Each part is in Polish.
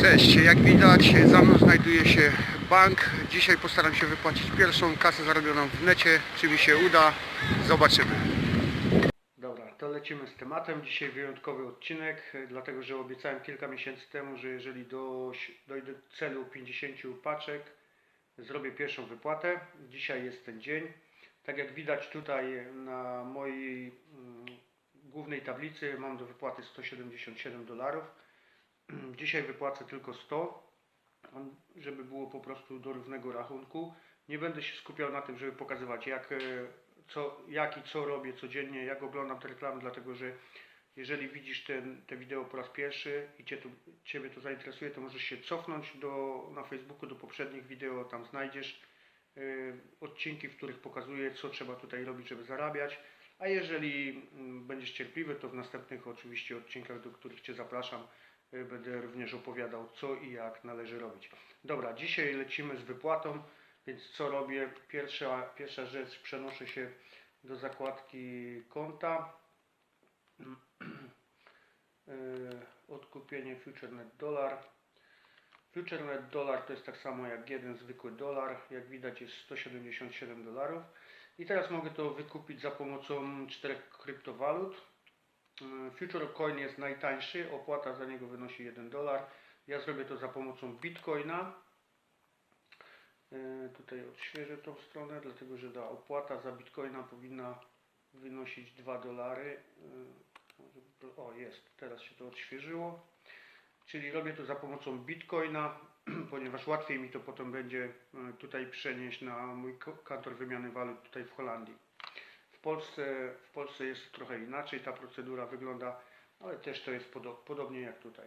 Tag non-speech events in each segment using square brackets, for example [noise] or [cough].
Cześć, jak widać za mną znajduje się bank. Dzisiaj postaram się wypłacić pierwszą kasę zarobioną w necie. Czy mi się uda? Zobaczymy. Dobra, to lecimy z tematem. Dzisiaj wyjątkowy odcinek, dlatego że obiecałem kilka miesięcy temu, że jeżeli do, dojdę do celu 50 paczek, zrobię pierwszą wypłatę. Dzisiaj jest ten dzień. Tak jak widać tutaj na mojej mm, głównej tablicy mam do wypłaty 177 dolarów. [clears throat] Dzisiaj wypłacę tylko 100, żeby było po prostu do równego rachunku. Nie będę się skupiał na tym, żeby pokazywać jak, e, co, jak i co robię codziennie, jak oglądam te reklamy, dlatego że jeżeli widzisz ten, te wideo po raz pierwszy i cię to, Ciebie to zainteresuje, to możesz się cofnąć do, na Facebooku do poprzednich wideo, tam znajdziesz e, odcinki, w których pokazuję, co trzeba tutaj robić, żeby zarabiać. A jeżeli mm, będziesz cierpliwy, to w następnych oczywiście odcinkach, do których Cię zapraszam, y, będę również opowiadał, co i jak należy robić. Dobra, dzisiaj lecimy z wypłatą, więc co robię? Pierwsza, pierwsza rzecz, przenoszę się do zakładki konta. Y, Odkupienie FutureNet Dollar. FutureNet Dollar to jest tak samo jak jeden zwykły dolar. Jak widać jest 177 dolarów. I teraz mogę to wykupić za pomocą czterech kryptowalut. Yy, Future Coin jest najtańszy, opłata za niego wynosi 1 dolar. Ja zrobię to za pomocą Bitcoina. Yy, Tutaj odświeżę tą stronę, dlatego że ta opłata za Bitcoina powinna wynosić 2 dolary. Yy, O, jest, teraz się to odświeżyło. Czyli robię to za pomocą Bitcoina, [clears throat] ponieważ łatwiej mi to potem będzie e, tutaj przenieść na mój kantor wymiany walut tutaj w Holandii. W Polsce, w Polsce jest trochę inaczej ta procedura wygląda, ale też to jest podo- podobnie jak tutaj.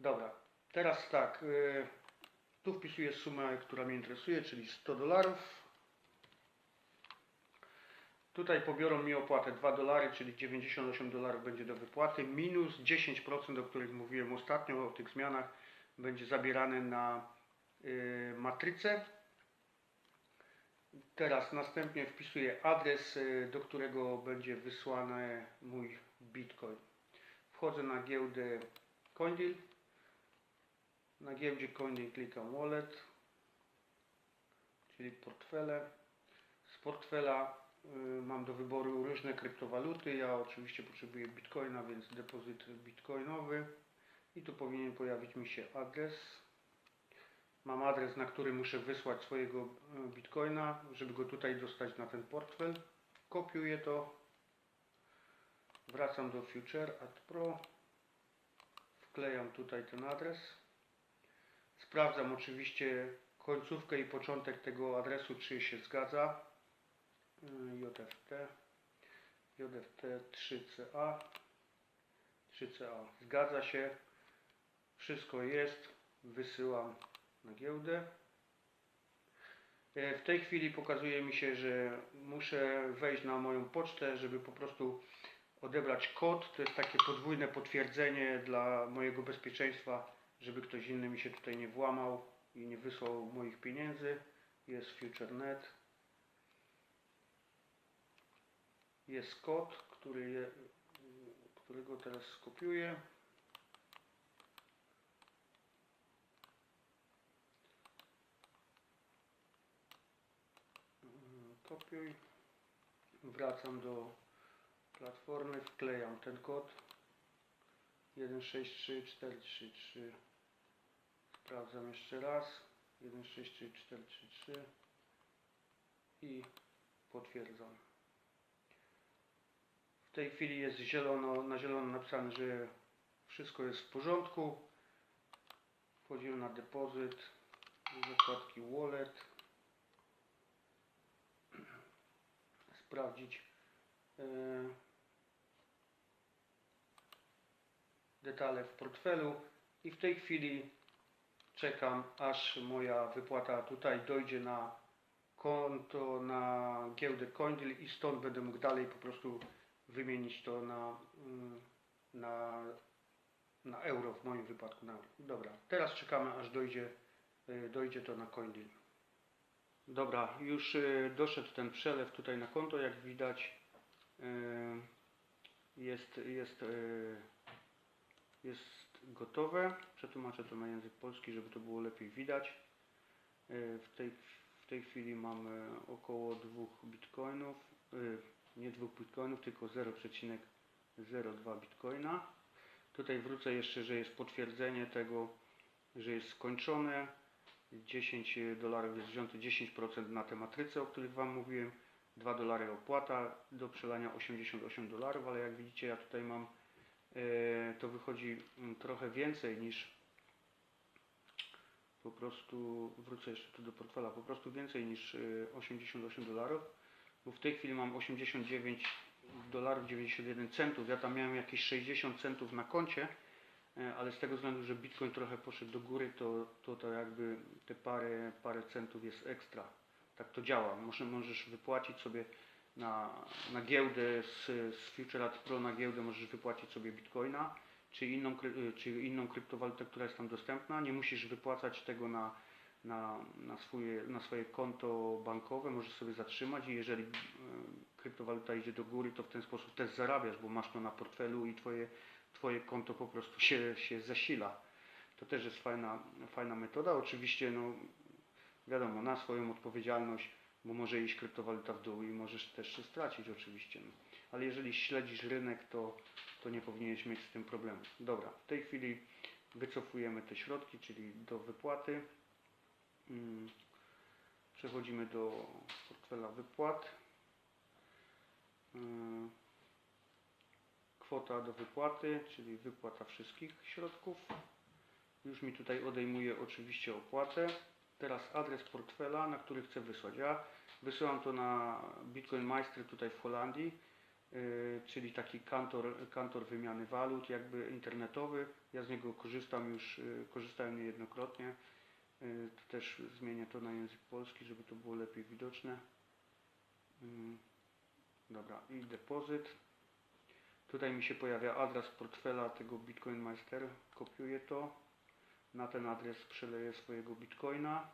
Dobra, teraz tak, e, tu wpisuję sumę, która mnie interesuje, czyli 100 dolarów. Tutaj pobiorą mi opłatę 2 dolary, czyli 98 dolarów będzie do wypłaty, minus 10%, o których mówiłem ostatnio, o tych zmianach, będzie zabierane na y, matrycę. Teraz następnie wpisuję adres, y, do którego będzie wysłany mój bitcoin. Wchodzę na giełdę CoinDeal. Na giełdzie CoinDeal klikam Wallet, czyli portfele. Z portfela y, mam do wyboru różne kryptowaluty. Ja oczywiście potrzebuję bitcoina, więc depozyt bitcoinowy. I tu powinien pojawić mi się adres. Mam adres, na który muszę wysłać swojego y, bitcoina, żeby go tutaj dostać na ten portfel. Kopiuję to. Wracam do Future Ad Pro. Wklejam tutaj ten adres. Sprawdzam oczywiście końcówkę i początek tego adresu, czy się zgadza. Y, JFT JFT 3CA 3CA zgadza się wszystko jest wysyłam na giełdę E, w tej chwili pokazuje mi się, że muszę wejść na moją pocztę, żeby po prostu odebrać kod. To jest takie podwójne potwierdzenie dla mojego bezpieczeństwa, żeby ktoś inny mi się tutaj nie włamał i nie wysłał moich pieniędzy. Jest FutureNet. Jest kod, który je, którego teraz skopiuję. Mm, Kopiuj. Wracam do platformy, wklejam ten kod. 163433. Sprawdzam jeszcze raz. 163433 i potwierdzam. W tej chwili jest zielono, na zielono napisane, że wszystko jest w porządku. Wchodzimy na depozyt, zakładki wallet. Sprawdzić e, detale w portfelu i w tej chwili czekam aż moja wypłata tutaj dojdzie na konto na giełdę CoinDeal i stąd będę mógł dalej po prostu wymienić to na, mm, na, na euro, w moim wypadku na euro. Dobra, teraz czekamy aż dojdzie, y, dojdzie to na CoinDeal. Dobra, już y, doszedł ten przelew tutaj na konto, jak widać y, jest, jest, y, jest gotowe. Przetłumaczę to na język polski, żeby to było lepiej widać. W tej, w tej chwili mamy około 2 bitcoinów, nie 2 bitcoinów, tylko 0,02 bitcoina. Tutaj wrócę jeszcze, że jest potwierdzenie tego, że jest skończone. 10 dolarów jest wzięte 10% na te matryce, o których Wam mówiłem. 2 dolary opłata do przelania 88 dolarów, ale jak widzicie ja tutaj mam e, to wychodzi mm, trochę więcej niż po prostu wrócę jeszcze tu do portfela, po prostu więcej niż e, 88 dolarów, bo w tej chwili mam 89 dolarów 91 centów. Ja tam miałem jakieś 60 centów na koncie, e, ale z tego względu, że Bitcoin trochę poszedł do góry, to, to, to jakby te parę, parę centów jest ekstra. Tak to działa. Może, możesz wypłacić sobie na, na giełdę z, z Future Pro na giełdę możesz wypłacić sobie Bitcoina czy inną, kry- czy inną kryptowalutę, która jest tam dostępna. Nie musisz wypłacać tego na, na, na, swoje, na swoje konto bankowe, możesz sobie zatrzymać i jeżeli e, kryptowaluta idzie do góry, to w ten sposób też zarabiasz, bo masz to na portfelu i twoje, twoje konto po prostu się, się zasila. To też jest fajna, fajna metoda. Oczywiście, no, wiadomo, na swoją odpowiedzialność, bo może iść kryptowaluta w dół i możesz też się stracić oczywiście. No. Ale jeżeli śledzisz rynek, to, to nie powinieneś mieć z tym problemu. Dobra, w tej chwili wycofujemy te środki, czyli do wypłaty. Mm, Przechodzimy do portfela wypłat. Mm, Kwota do wypłaty, czyli wypłata wszystkich środków. Już mi tutaj odejmuje oczywiście opłatę. Teraz adres portfela, na który chcę wysłać. Ja wysyłam to na Bitcoin Meister tutaj w Holandii, yy, czyli taki kantor, kantor wymiany walut, jakby internetowy. Ja z niego korzystam już, yy, korzystałem niejednokrotnie. Też zmienię to na język polski, żeby to było lepiej widoczne. Dobra, i depozyt. Tutaj mi się pojawia adres portfela tego Bitcoin Meister. Kopiuję to. Na ten adres przeleję swojego bitcoina.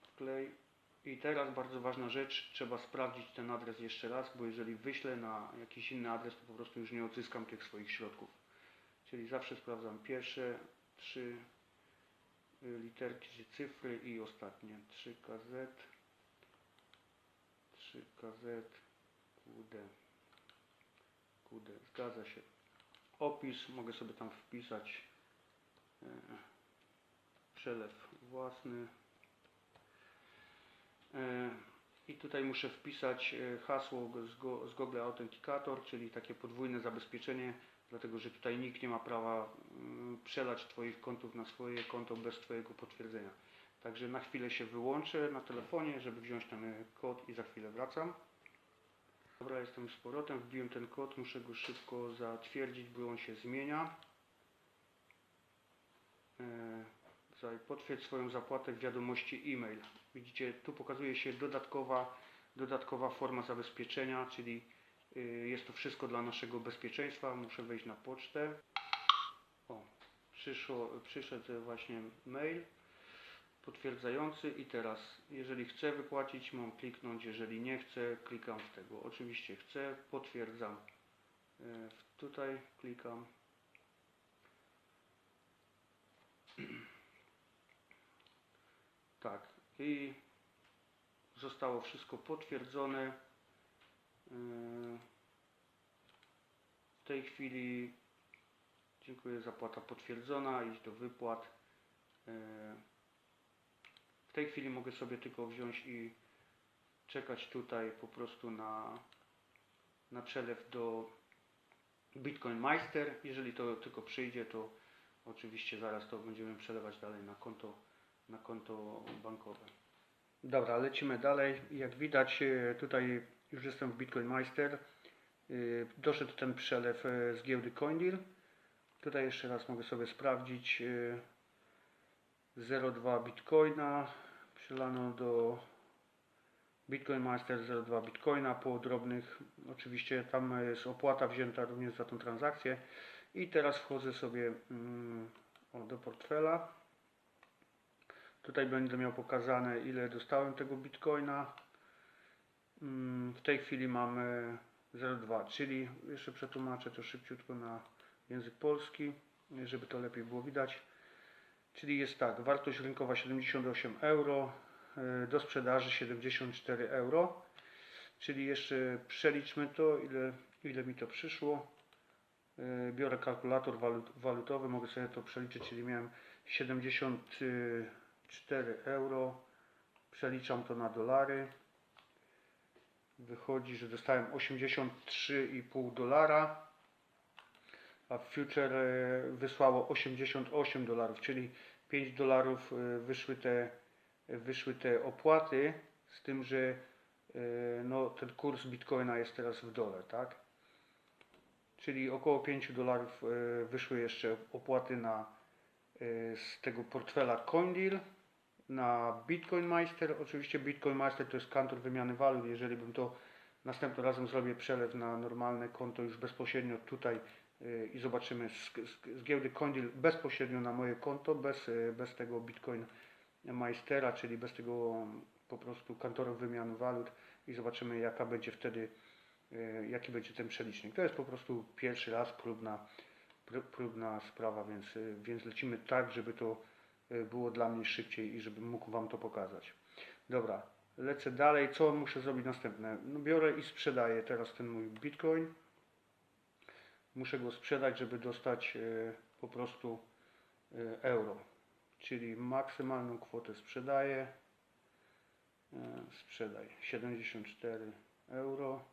Wklej. I teraz bardzo ważna rzecz, trzeba sprawdzić ten adres jeszcze raz, bo jeżeli wyślę na jakiś inny adres, to po prostu już nie odzyskam tych swoich środków. Czyli zawsze sprawdzam pierwsze trzy literki, czy cyfry i ostatnie 3KZ 3KZ QD QD, zgadza się. Opis, mogę sobie tam wpisać. E, przelew własny. E, i tutaj muszę wpisać e, hasło z, go, z Google Authenticator, czyli takie podwójne zabezpieczenie, dlatego że tutaj nikt nie ma prawa mm, przelać Twoich kontów na swoje konto bez Twojego potwierdzenia. Także na chwilę się wyłączę na telefonie, żeby wziąć ten kod i za chwilę wracam. Dobra, jestem z powrotem, wbiłem ten kod, muszę go szybko zatwierdzić, bo on się zmienia. E, potwierdź swoją zapłatę w wiadomości e-mail. Widzicie, tu pokazuje się dodatkowa, dodatkowa forma zabezpieczenia, czyli y, jest to wszystko dla naszego bezpieczeństwa. Muszę wejść na pocztę. O, przyszło, przyszedł właśnie mail potwierdzający i teraz jeżeli chcę wypłacić mam kliknąć, jeżeli nie chcę klikam w tego. Oczywiście chcę, potwierdzam. E, Tutaj klikam. Tak i zostało wszystko potwierdzone. Yy, W tej chwili dziękuję zapłata potwierdzona, iść do wypłat. Tej chwili mogę sobie tylko wziąć i czekać tutaj po prostu na, na przelew do Bitcoin Meister. Jeżeli to tylko przyjdzie, to oczywiście zaraz to będziemy przelewać dalej na konto, na konto bankowe. Dobra, lecimy dalej. Jak widać, e, tutaj już jestem w Bitcoin Meister. E, Doszedł ten przelew e, z giełdy CoinDeal. Tutaj jeszcze raz mogę sobie sprawdzić. e, 0,2 Bitcoina przelano do Bitcoin Master 0,2 Bitcoina po drobnych. Oczywiście tam jest opłata wzięta również za tą transakcję. I teraz wchodzę sobie mm, do portfela. Tutaj będę miał pokazane ile dostałem tego Bitcoina. Mm, W tej chwili mamy 0,2, czyli jeszcze przetłumaczę to szybciutko na, język polski, żeby to lepiej było widać. Czyli jest tak, wartość rynkowa 78 euro, y, do sprzedaży 74 euro. Czyli jeszcze przeliczmy to, ile, ile mi to przyszło. Y, Biorę kalkulator walut, walutowy, mogę sobie to przeliczyć, czyli miałem 74 euro. Przeliczam to na dolary. Wychodzi, że dostałem 83,5 dolara, a Future e, wysłało 88 dolarów, czyli 5 dolarów e, wyszły te, wyszły te opłaty, z tym, że e, no, ten kurs Bitcoina jest teraz w dole, tak? Czyli około 5 dolarów e, wyszły jeszcze opłaty na, e, z tego portfela CoinDeal na Bitcoin Meister. Oczywiście Bitcoin Meister to jest kantor wymiany walut. Jeżeli bym to następnym razem zrobię przelew na normalne konto już bezpośrednio tutaj i zobaczymy z, z, z giełdy CoinDeal bezpośrednio na moje konto, bez, y, bez tego Bitcoin Meistera, czyli bez tego po prostu kantoru wymiany walut i zobaczymy jaka będzie wtedy, y, jaki będzie ten przelicznik. To jest po prostu pierwszy raz próbna, pró- próbna sprawa, więc, y, więc lecimy tak, żeby to y, było dla mnie szybciej i żebym mógł Wam to pokazać. Dobra, lecę dalej. Co muszę zrobić następne? No biorę i sprzedaję teraz ten mój Bitcoin. Muszę go sprzedać, żeby dostać y, po prostu y, euro. Czyli maksymalną kwotę sprzedaję. Y, Sprzedaj 74 euro.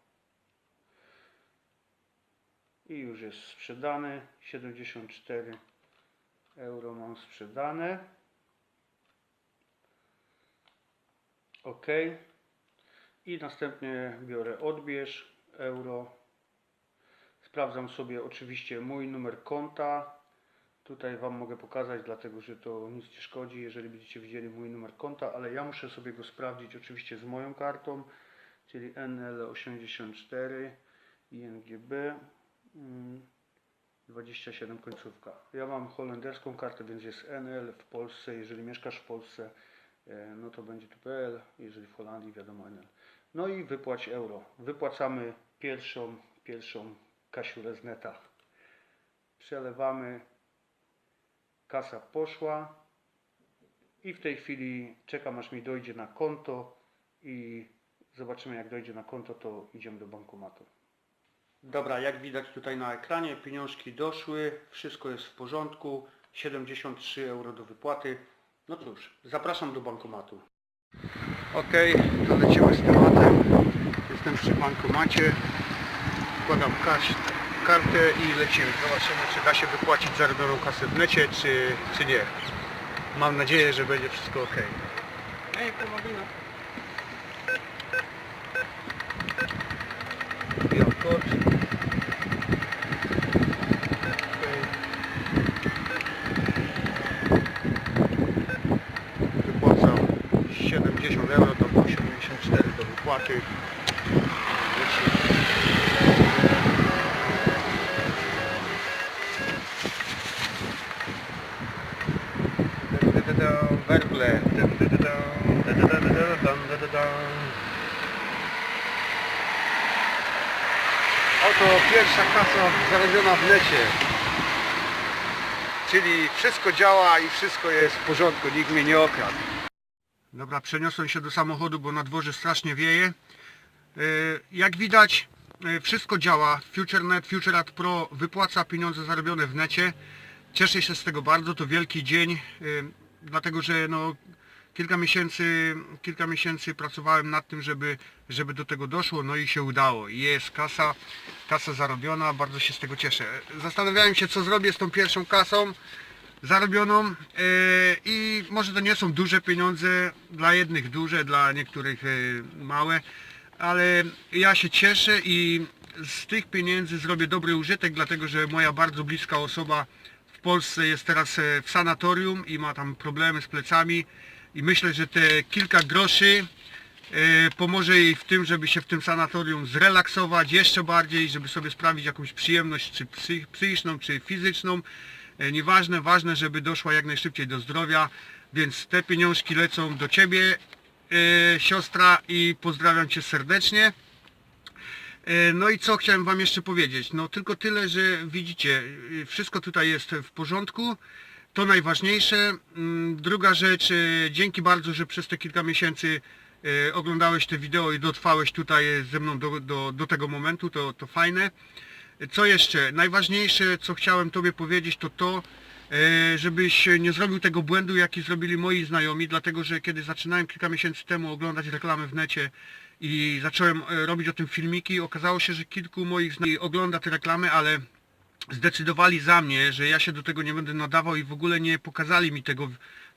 I już jest sprzedany. 74 euro mam sprzedane. OK. I następnie biorę odbierz euro. Sprawdzam sobie oczywiście mój numer konta. Tutaj Wam mogę pokazać, dlatego że to nic nie szkodzi, jeżeli będziecie widzieli mój numer konta, ale ja muszę sobie go sprawdzić oczywiście z moją kartą, czyli NL84 INGB mm, 27 końcówka. Ja mam holenderską kartę, więc jest NL w Polsce. Jeżeli mieszkasz w Polsce, e, no to będzie tu PL, jeżeli w Holandii wiadomo NL. No i wypłać euro. Wypłacamy pierwszą, pierwszą kasiurę z neta. Przelewamy, kasa poszła i w tej chwili czekam aż mi dojdzie na konto i zobaczymy jak dojdzie na konto to idziemy do bankomatu. Dobra, jak widać tutaj na ekranie, pieniążki doszły, wszystko jest w porządku, 73 euro do wypłaty. No cóż, zapraszam do bankomatu. Ok, to lecimy z tematem. Jestem przy bankomacie, wkładam kaś, kartę i lecimy. Zobaczymy, czy da się wypłacić zarobioną kasę w necie, czy, czy nie. Mam nadzieję, że będzie wszystko ok. Ej, pomogę. Kod. Wypłacam 70 euro, to było 74 do wypłaty. Oto pierwsza kasa zarobiona w necie. Czyli wszystko działa i wszystko jest w porządku, nikt mnie nie okradł. Dobra, przeniosłem się do samochodu, bo na dworze strasznie wieje. Yy, Jak widać, yy, wszystko działa. FutureNet, FutureAd Pro wypłaca pieniądze zarobione w necie. Cieszę się z tego bardzo, to wielki dzień, yy, dlatego że no, kilka miesięcy, kilka miesięcy pracowałem nad tym, żeby, żeby do tego doszło, no i się udało. Jest kasa, kasa zarobiona, bardzo się z tego cieszę. Zastanawiałem się, co zrobię z tą pierwszą kasą zarobioną yy, i może to nie są duże pieniądze, dla jednych duże, dla niektórych yy, małe, ale ja się cieszę i z tych pieniędzy zrobię dobry użytek, dlatego że moja bardzo bliska osoba w Polsce jest teraz e, w sanatorium i ma tam problemy z plecami i myślę, że te kilka groszy e, pomoże jej w tym, żeby się w tym sanatorium zrelaksować jeszcze bardziej, żeby sobie sprawić jakąś przyjemność, czy psy- psychiczną, czy fizyczną. E, Nieważne, ważne, żeby doszła jak najszybciej do zdrowia, więc te pieniążki lecą do Ciebie, e, siostra, i pozdrawiam Cię serdecznie. No i co chciałem Wam jeszcze powiedzieć? No tylko tyle, że widzicie, wszystko tutaj jest w porządku. To najważniejsze. Mm, Druga rzecz, e, dzięki bardzo, że przez te kilka miesięcy e, oglądałeś te wideo i dotrwałeś tutaj ze mną do, do, do tego momentu, to, to fajne. Co jeszcze? Najważniejsze, co chciałem Tobie powiedzieć, to to, e, żebyś nie zrobił tego błędu, jaki zrobili moi znajomi, dlatego że kiedy zaczynałem kilka miesięcy temu oglądać reklamy w necie i zacząłem robić o tym filmiki, okazało się, że kilku moich znajomych ogląda te reklamy, ale zdecydowali za mnie, że ja się do tego nie będę nadawał i w ogóle nie pokazali mi tego,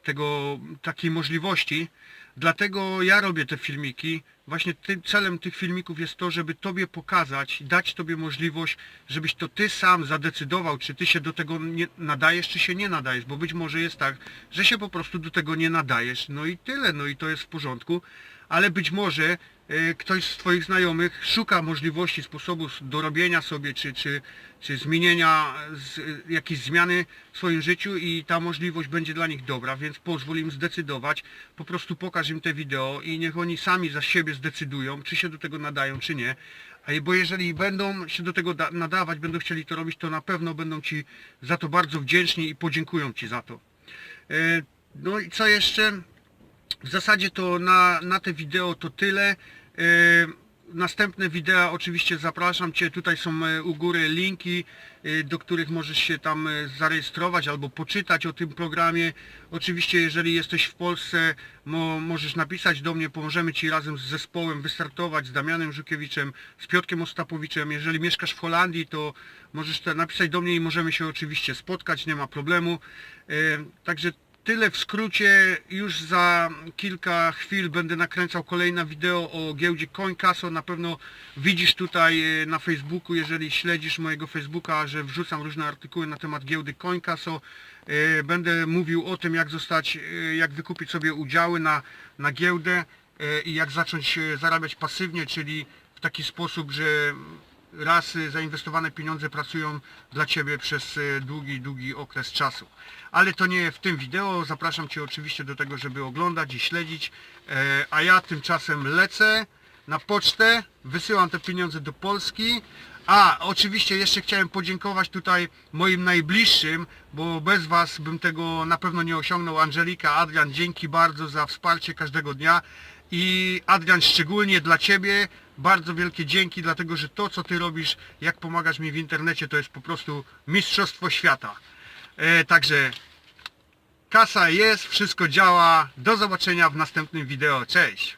tego takiej możliwości. Dlatego ja robię te filmiki. Właśnie tym celem tych filmików jest to, żeby Tobie pokazać, dać Tobie możliwość, żebyś to Ty sam zadecydował, czy Ty się do tego nadajesz, czy się nie nadajesz, bo być może jest tak, że się po prostu do tego nie nadajesz. No i tyle, no i to jest w porządku, ale być może ktoś z Twoich znajomych szuka możliwości, sposobów dorobienia sobie, czy, czy, czy zmienienia, z, jakiejś zmiany w swoim życiu i ta możliwość będzie dla nich dobra, więc pozwól im zdecydować, po prostu pokaż im te wideo i niech oni sami za siebie zdecydują, czy się do tego nadają, czy nie. Bo jeżeli będą się do tego da- nadawać, będą chcieli to robić, to na pewno będą Ci za to bardzo wdzięczni i podziękują Ci za to. E, No i co jeszcze? W zasadzie to na, na te wideo to tyle. E, Następne wideo oczywiście zapraszam Cię, tutaj są e, u góry linki, e, do których możesz się tam e, zarejestrować albo poczytać o tym programie. Oczywiście jeżeli jesteś w Polsce, mo, możesz napisać do mnie, pomożemy Ci razem z zespołem wystartować, z Damianem Żukiewiczem, z Piotkiem Ostapowiczem. Jeżeli mieszkasz w Holandii, to możesz napisać do mnie i możemy się oczywiście spotkać, nie ma problemu. E, Także Tyle w skrócie, już za kilka chwil będę nakręcał kolejne wideo o giełdzie CoinCasso. Na pewno widzisz tutaj e, na Facebooku, jeżeli śledzisz mojego Facebooka, że wrzucam różne artykuły na temat giełdy CoinCasso. E, Będę mówił o tym, jak zostać, e, jak wykupić sobie udziały na, na giełdę i jak zacząć zarabiać pasywnie, czyli w taki sposób, że raz y, zainwestowane pieniądze pracują dla Ciebie przez y, długi, długi okres czasu. Ale to nie w tym wideo. Zapraszam Cię oczywiście do tego, żeby oglądać i śledzić. E, A ja tymczasem lecę na pocztę, wysyłam te pieniądze do Polski. A, oczywiście jeszcze chciałem podziękować tutaj moim najbliższym, bo bez Was bym tego na pewno nie osiągnął. Angelika, Adrian, dzięki bardzo za wsparcie każdego dnia. I Adrian, szczególnie dla Ciebie bardzo wielkie dzięki, dlatego że to, co Ty robisz, jak pomagasz mi w internecie, to jest po prostu mistrzostwo świata. E, także kasa jest, wszystko działa. Do zobaczenia w następnym wideo. Cześć!